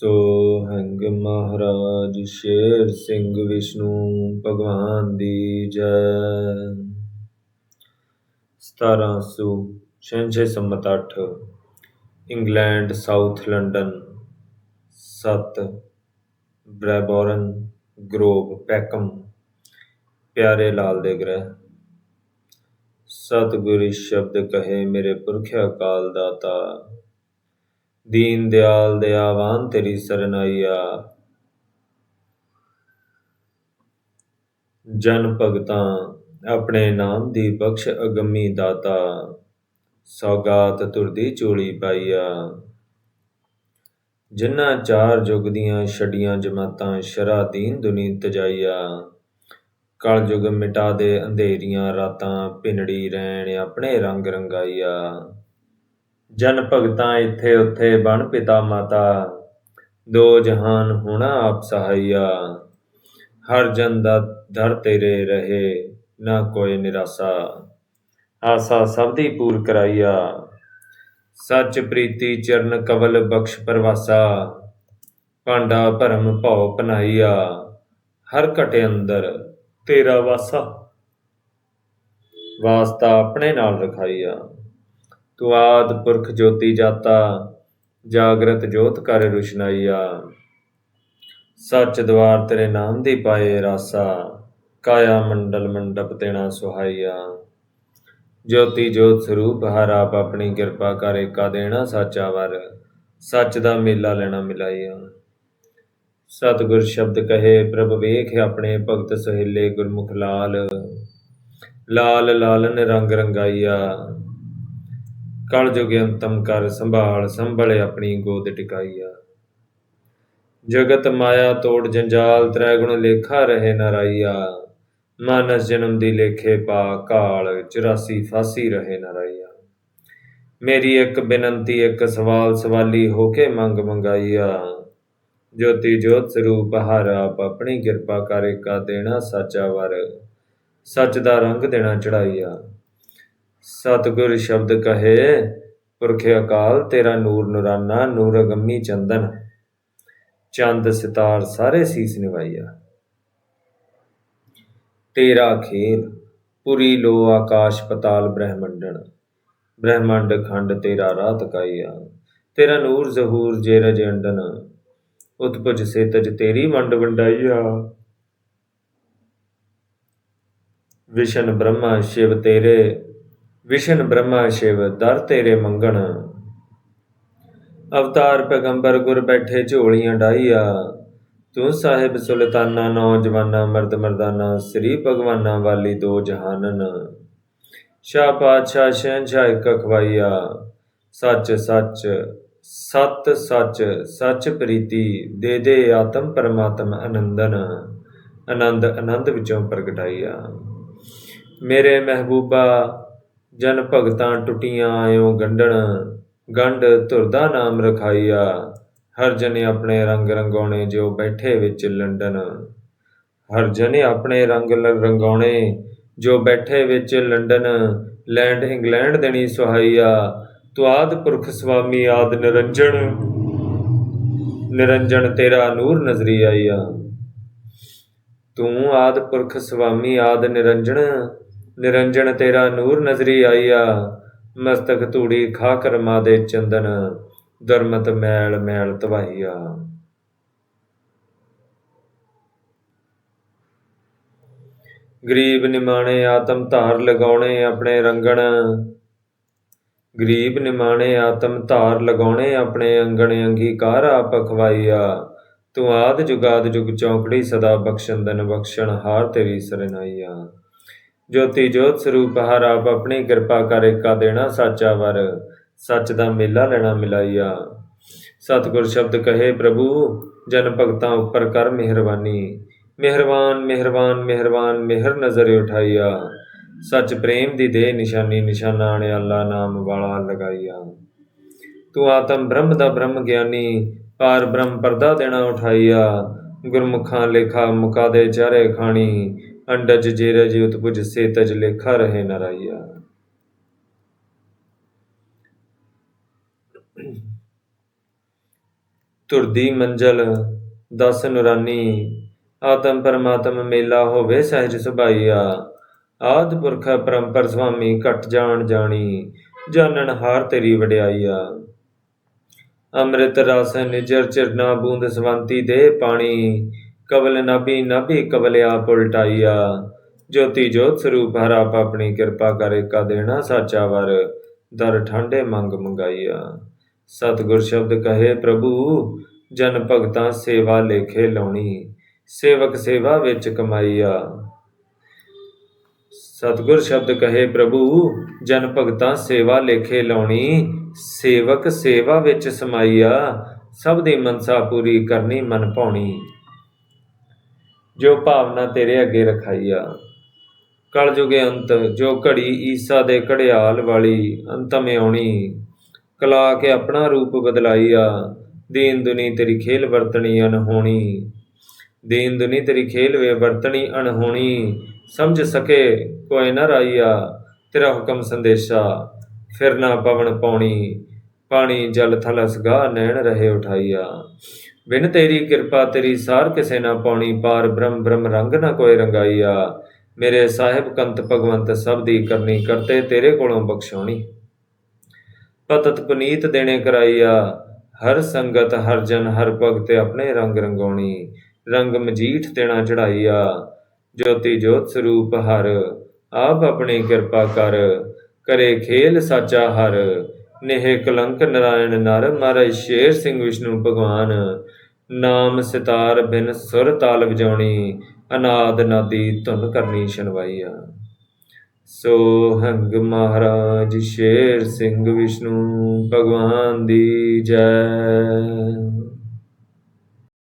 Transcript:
ਸੋ ਹੰਗ ਮਹਾਰਾਜ ਸ਼ੇਰ ਸਿੰਘ ਵਿਸ਼ਨੂੰ ਭਗਵਾਨ ਦੀ ਜੈ। 1766 ਸੰਮਤ 8 England, south London. 7 Brabourne, Grove, Peckham, Pyare Lal ਦੇ ਗ੍ਰਹਿ। ਸਤਿਗੁਰ ਸ਼ਬਦ ਕਹੇ, ਮੇਰੇ ਪੁਰਖਿਆ ਕਾਲ ਦਾਤਾ। ਦੀਨ ਦਿਆਲ ਦਿਆਵਾਨ ਤੇਰੀ ਸਰਨਾਈਆ ਜਨ ਭਗਤਾਂ, ਆਪਣੇ ਨਾਮ ਦੀ ਬਖਸ਼ ਅਗੰਮੀ ਦਾਤਾ, ਸੌਗਾਤ ਤੁਰਦੀ ਚੋਲੀ ਪਾਈਆ। ਜਿਨ੍ਹਾਂ ਚਾਰ ਜੁਗ ਦੀਆਂ ਛੜੀਆਂ ਜਮਾਤਾਂ ਸ਼ਰਾ ਦੀਨ ਦੁਨੀ ਤਜਾਈਆ। ਕਲ ਯੁਗ ਮਿਟਾ ਦੇ ਅੰਧੇਰੀਆਂ ਰਾਤਾਂ ਪਿੰਨੜੀ ਰਹਿਣ ਆਪਣੇ ਰੰਗ ਰੰਗਾਈਆ। ਜਨ ਭਗਤਾਂ ਇੱਥੇ ਉੱਥੇ ਬਣ ਪਿਤਾ ਮਾਤਾ, ਦੋ ਜਹਾਨ ਹੋਣਾ ਆਪ ਸਹਾਈਆ ਹਰ ਜਨ ਦਾ ਦਰ ਤੇਰੇ ਰਹੇ, ਨਾ ਕੋਈ ਨਿਰਾਸਾ। ਆਸਾ ਸਭ ਦੀ ਪੂਰ ਕਰਾਈਆ ਸੱਚ ਪ੍ਰੀਤੀ ਚਰਨ ਕਵਲ ਬਖਸ਼ ਪਰਵਾਸਾ। ਭਾਂਡਾ ਭਰਮ ਭਉ ਪਨਾਈਆ ਹਰ ਘਟੇ ਅੰਦਰ ਤੇਰਾ ਵਾਸਾ। ਵਾਸਤਾ ਆਪਣੇ ਨਾਲ ਰਖਾਈਆ ਤੂੰ ਆਦ ਪੁਰਖ ਜੋਤੀ ਜਾਤਾ, ਜਾਗਰਤ ਜੋਤ ਕਰ ਰੁਸ਼ਨਾਈਆ। ਸੱਚ ਦਵਾਰ ਤੇਰੇ ਨਾਮ ਦੀ ਪਾਏ ਰਾਸਾ, ਕਾਇਆ ਮੰਡਲ ਮੰਡਪ ਤੇਣਾ ਸੁਹਾਈਆ। ਜੋਤੀ ਜੋਤ ਸਰੂਪ ਹਰ ਆਪ ਆਪਣੀ ਕਿਰਪਾ ਕਰ ਏਕਾ ਦੇਣਾ ਸਾਚਾ ਵਰ, ਸੱਚ ਦਾ ਮੇਲਾ ਲੈਣਾ ਮਿਲਾਈਆ। ਸਤਿਗੁਰ ਸ਼ਬਦ ਕਹੇ, ਪ੍ਰਭ ਵੇਖ ਆਪਣੇ ਭਗਤ ਸਹੇਲੇ ਗੁਰਮੁਖ ਲਾਲ। ਲਾਲ ਲਾਲਨ ਰੰਗ ਰੰਗਾਈਆ। ਕਲ ਜੁਗ ਅੰਤਮ ਕਰ ਸੰਭਾਲ, ਸੰਭਲੇ ਆਪਣੀ ਗੋਦ ਟਿਕਾਈਆ। ਜਗਤ ਮਾਇਆ ਤੋੜ ਜੰਜਾਲ ਤ੍ਰੈ ਗੁਣ ਲੇਖਾ ਰਹੇ ਨਰਾਈਆ ਮਾਨਸ ਜਨਮ ਦੀ ਲੇਖੇ ਪਾ ਕਾਲ 84 ਫਾਸੀ ਰਹੇ ਨਰਾਈਆ ਮੇਰੀ ਇੱਕ ਬੇਨੰਤੀ, ਇੱਕ ਸਵਾਲ ਸਵਾਲੀ ਹੋ ਕੇ ਮੰਗ ਮੰਗਾਈਆ। ਜੋਤੀ ਜੋਤ ਸਰੂਪ ਹਰ ਆਪ ਆਪਣੀ ਕਿਰਪਾ ਕਰ ਏਕਾ ਦੇਣਾ, ਸਾਚਾ ਵਰ। ਸੱਚ ਦਾ ਰੰਗ ਦੇਣਾ ਚੜਾਈਆ। ਸਤਿਗੁਰ ਸ਼ਬਦ ਕਹੇ, ਪੁਰਖ ਅਕਾਲ, ਤੇਰਾ ਨੂਰ ਨੁਰਾਨਾ ਨੂਰ ਅਗੰਮੀ ਚੰਦਨ। ਚੰਦ, ਸਿਤਾਰ ਸਾਰੇ ਸੀਸ ਨਿਵਾਈਆ। ਤੇਰਾ ਖੇਲ, ਪੁਰੀ ਲੋ ਆਕਾਸ਼ ਪਤਾਲ ਬ੍ਰਹਮੰਡਨ ਬ੍ਰਹਮੰਡ ਖੰਡ ਤੇਰਾ ਰਾਤ ਕਾਈਆ ਤੇਰਾ ਨੂਰ ਜ਼ਹੂਰ ਜੇਰਜ ਅੰਡਨ। ਉਤਪਜ ਸੇਤਜ ਤੇਰੀ ਮੰਡ ਵੰਡਾਈਆ। ਵਿਸ਼ਨ ਬ੍ਰਹਮਾ, ਸ਼ਿਵ ਤੇਰੇ। ਵਿਸ਼ਨ ਬ੍ਰਹਮਾ ਸ਼ਿਵ, ਦਰ ਤੇਰੇ ਮੰਗਣ। ਅਵਤਾਰ ਪੈਗੰਬਰ ਗੁਰ ਬੈਠੇ ਝੋਲੀਆਂ ਡਾਈਆ ਤੂੰ ਸਾਹਿਬ ਸੁਲਤਾਨਾ ਨੌਜਵਾਨਾ ਮਰਦ ਮਰਦਾਨਾ, ਸ੍ਰੀ ਭਗਵਾਨਾ ਵਾਲੀ ਦੋ ਜਹਾਨਨ। ਸ਼ਾਹ ਪਾਤਸ਼ਾਹ ਸ਼ਹਿਨਸ਼ਾਹ ਇੱਕ ਅਖਵਾਈਆ। ਸੱਚ ਸੱਚ, ਸਤ, ਸੱਚ ਸੱਚ ਪ੍ਰੀਤੀ, ਦੇ ਦੇ ਆਤਮ ਪਰਮਾਤਮ ਅਨੰਦਨ। ਆਨੰਦ ਆਨੰਦ ਵਿੱਚੋਂ ਪ੍ਰਗਟਾਈਆ। ਮੇਰੇ ਮਹਿਬੂਬਾ ਜਨ ਭਗਤਾਂ ਟੁੱਟੀਆਂ ਆਇਓ ਗੰਢਣ ਗੰਢ ਧੁਰਦਾ ਨਾਮ ਰਖਾਈਆ, ਹਰ ਜਨੇ ਆਪਣੇ ਰੰਗ ਰੰਗਾਉਣੇ ਜੋ ਬੈਠੇ ਵਿੱਚ ਲੰਡਨ। ਹਰ ਜਨੇ ਆਪਣੇ ਰੰਗ ਰੰਗਾਉਣੇ ਜੋ ਬੈਠੇ ਵਿੱਚ ਲੰਡਨ, ਲੈਂਡ ਇੰਗਲੈਂਡ ਦੇਣੀ ਸੁਹਾਈਆ, ਤੁਆਦ ਪੁਰਖ ਸੁਆਮੀ ਆਦ ਨਿਰੰਜਨ ਨਿਰੰਜਨ ਤੇਰਾ ਨੂਰ ਨਜ਼ਰੀ ਆਈਆ। ਤੂੰ ਆਦ ਪੁਰਖ ਸੁਆਮੀ ਆਦ ਨਿਰੰਜਨ ਨਿਰੰਜਨ ਤੇਰਾ ਨੂਰ ਨਜ਼ਰੀ ਆਈਆ ਮਸਤਕ ਧੂੜੀ ਖਾ ਕਰਮਾ ਦੇ ਚੰਦਨ, ਦਰਮਤ ਮੈਲ ਮੈਲ ਤਵਾਈਆ ਗਰੀਬ ਨਿਮਾਣੇ ਆਤਮ ਧਾਰ ਲਗਾਉਣੇ ਆਪਣੇ ਰੰਗਣ, ਗਰੀਬ ਨਿਮਾਣੇ ਆਤਮ ਧਾਰ ਲਗਾਉਣੇ ਆਪਣੇ ਅੰਗਣ ਅੰਗੀਕਾਰ ਆਪ ਖਵਾਈਆ ਤੂੰ ਆਦ ਜੁਗਾਦ ਜੁਗ ਚੌਂਕੜੀ ਸਦਾ ਬਖਸ਼ੰਦਨ ਬਖਸ਼ਣ ਹਾਰ ਤੇਰੀ ਸਰਨਾਈਆ ਜੋਤੀ ਜੋਤ ਸਰੂਪ ਹਰ ਆਪ ਆਪਣੀ ਕਿਰਪਾ ਕਰ ਏਕਾ ਦੇਣਾ, ਸਾਚਾ ਵਰ, ਸੱਚ ਦਾ ਮੇਲਾ ਲੈਣਾ ਮਿਲਾਈਆ। ਸਤਿਗੁਰ ਸ਼ਬਦ ਕਹੇ ਪ੍ਰਭੂ, ਜਨ ਭਗਤਾਂ ਉੱਪਰ ਕਰ ਮਿਹਰਬਾਨੀ। ਮਿਹਰਬਾਨ ਮਿਹਰਬਾਨ ਮਿਹਰਬਾਨ, ਮਿਹਰ ਨਜ਼ਰ ਉਠਾਈਆ। ਸੱਚ ਪ੍ਰੇਮ ਦੀ ਦੇ ਨਿਸ਼ਾਨੀ, ਨਿਸ਼ਾਨਾ ਨੇ ਅੱਲਾ ਨਾਮ ਵਾਲਾ ਲਗਾਈਆ। ਤੂੰ ਆਤਮ ਬ੍ਰਹਮ ਦਾ ਬ੍ਰਹਮ ਗਿਆਨੀ, ਪਾਰ ਬ੍ਰਹਮ ਪਰਦਾ ਦੇਣਾ ਉਠਾਈਆ। ਗੁਰਮੁਖਾਂ ਲੇਖਾ ਮੁਕਾ ਦੇ ਚਾਰੇ ਖਾਣੀ ਅੰਡਜ ਜੇਰਜ ਉਤਪੁਜ ਸੇਤਜ ਲੇਖਾ ਰਹੇ ਨਰਾਈਆ ਤੁਰਦੀ ਮੰਜ਼ਲ, ਦਸ ਨੁਰਾਨੀ, ਆਤਮ ਪਰਮਾਤਮ ਮੇਲਾ ਹੋਵੇ ਸਹਿਜ ਸੁਭਾਈਆ। ਆਦ ਪੁਰਖ ਪਰੰਪਰ ਸੁਆਮੀ ਘਟ ਜਾਣ ਜਾਣੀ, ਜਾਣਨ ਹਾਰ ਤੇਰੀ ਵਡਿਆਈਆ। ਅੰਮ੍ਰਿਤ ਰਸ ਨਿਜਰ ਚਰਨਾ ਬੂੰਦ ਸਵੰਤੀ ਦੇ ਪਾਣੀ ਕਵਲ ਨਾਭੀ ਨਾਭੀ ਕਵਲ ਆਪ ਉਲਟਾਈਆ। ਜੋਤੀ ਜੋਤ ਸਰੂਪ ਹਰ ਆਪ ਆਪਣੀ ਕਿਰਪਾ ਕਰੇ ਕਾ ਦੇਣਾ ਸਾਚਾ ਵਰ, ਦਰ ਠਾਂਡੇ ਮੰਗ ਮੰਗਾਈਆ। ਸਤਿਗੁਰ ਸ਼ਬਦ ਕਹੇ ਪ੍ਰਭੂ, ਜਨ ਭਗਤਾਂ ਸੇਵਾ ਲੇਖੇ ਲਾਉਣੀ, ਸੇਵਕ ਸੇਵਾ ਵਿੱਚ ਕਮਾਈਆ। ਸਤਿਗੁਰ ਸ਼ਬਦ ਕਹੇ ਪ੍ਰਭੂ, ਜਨ ਭਗਤਾਂ ਸੇਵਾ ਲੇਖੇ ਲਾਉਣੀ, ਸੇਵਕ ਸੇਵਾ ਵਿੱਚ ਸਮਾਈਆ। ਸਭ ਦੀ ਮਨਸਾ ਪੂਰੀ ਕਰਨੀ ਮਨ ਭਾਉਣੀ। ਜੋ ਭਾਵਨਾ ਤੇਰੇ ਅੱਗੇ ਰਖਾਈਆ ਕਲਯੁਗੇ ਅੰਤ ਜੋ ਘੜੀ ਈਸਾ ਦੇ ਘੜਿਆਲ ਵਾਲੀ ਅੰਤਮ ਆਉਣੀ, ਕਲਾ ਕੇ ਆਪਣਾ ਰੂਪ ਬਦਲਾਈਆ ਦੀਨ ਦੁਨੀ ਤੇਰੀ ਖੇਲ ਵਰਤਣੀ ਅਨਹੋਣੀ ਦੀਨ ਦੁਨੀ ਤੇਰੀ ਖੇਲ ਵੇ ਵਰਤਣੀ ਅਣਹੋਣੀ। ਸਮਝ ਸਕੇ ਕੋਈ ਨਾ ਰਾਈਆ ਤੇਰਾ ਹੁਕਮ ਸੰਦੇਸ਼ਾ। ਫਿਰ ਨਾ ਪਵਨ ਪਾਉਣੀ, ਪਾਣੀ ਜਲ ਥਲ ਅਸਗਾ ਨੈਣ ਰਹੇ ਉਠਾਈਆ ਬਿਨ ਤੇਰੀ ਕਿਰਪਾ ਤੇਰੀ ਸਾਰ ਕਿਸੇ ਨਾ ਪਾਉਣੀ, ਪਾਰ ਬ੍ਰਹਮ ਬ੍ਰਹਮ ਰੰਗ ਨਾ ਕੋਈ ਰੰਗਾਈਆ। ਮੇਰੇ ਸਾਹਿਬ ਕੰਤ ਭਗਵੰਤ ਸਭ ਦੀ ਕਰਨੀ ਕਰਤੇ, ਤੇਰੇ ਕੋਲੋਂ ਬਖਸ਼ਾਉਣੀ। ਪਤਤ ਪੁਨੀਤ ਦੇਣੇ ਕਰਾਈਆ, ਹਰ ਸੰਗਤ, ਹਰ ਜਨ, ਹਰ ਭਗਤ ਆਪਣੇ ਰੰਗ ਰੰਗਾਉਣੀ। ਰੰਗ ਮਜੀਠ ਦੇਣਾ ਚੜਾਈਆ, ਜੋਤੀ ਜੋਤ ਸਰੂਪ ਹਰ, ਆਪ ਆਪਣੀ ਕਿਰਪਾ ਕਰ, ਕਰੇ ਖੇਲ ਸਾਚਾ ਹਰ। ਨੇਹ ਕਲੰਕ ਨਰਾਇਣ ਨਰ, ਮਹਾਰਾਜ ਸ਼ੇਰ ਸਿੰਘ ਵਿਸ਼ਨੂੰ ਭਗਵਾਨ। ਨਾਮ ਸਿਤਾਰ ਬਿਨ ਸੁਰ ਤਾਲ ਵਜਾਉਣੀ, ਅਨਾਦ ਨਾਦੀ ਧੁਨ ਕਰਨੀ ਸ਼ਨਵਾਈਆ ਸੋ ਹੰਗ ਮਹਾਰਾਜ ਸ਼ੇਰ ਸਿੰਘ ਵਿਸ਼ਨੂੰ ਭਗਵਾਨ ਦੀ ਜੈ।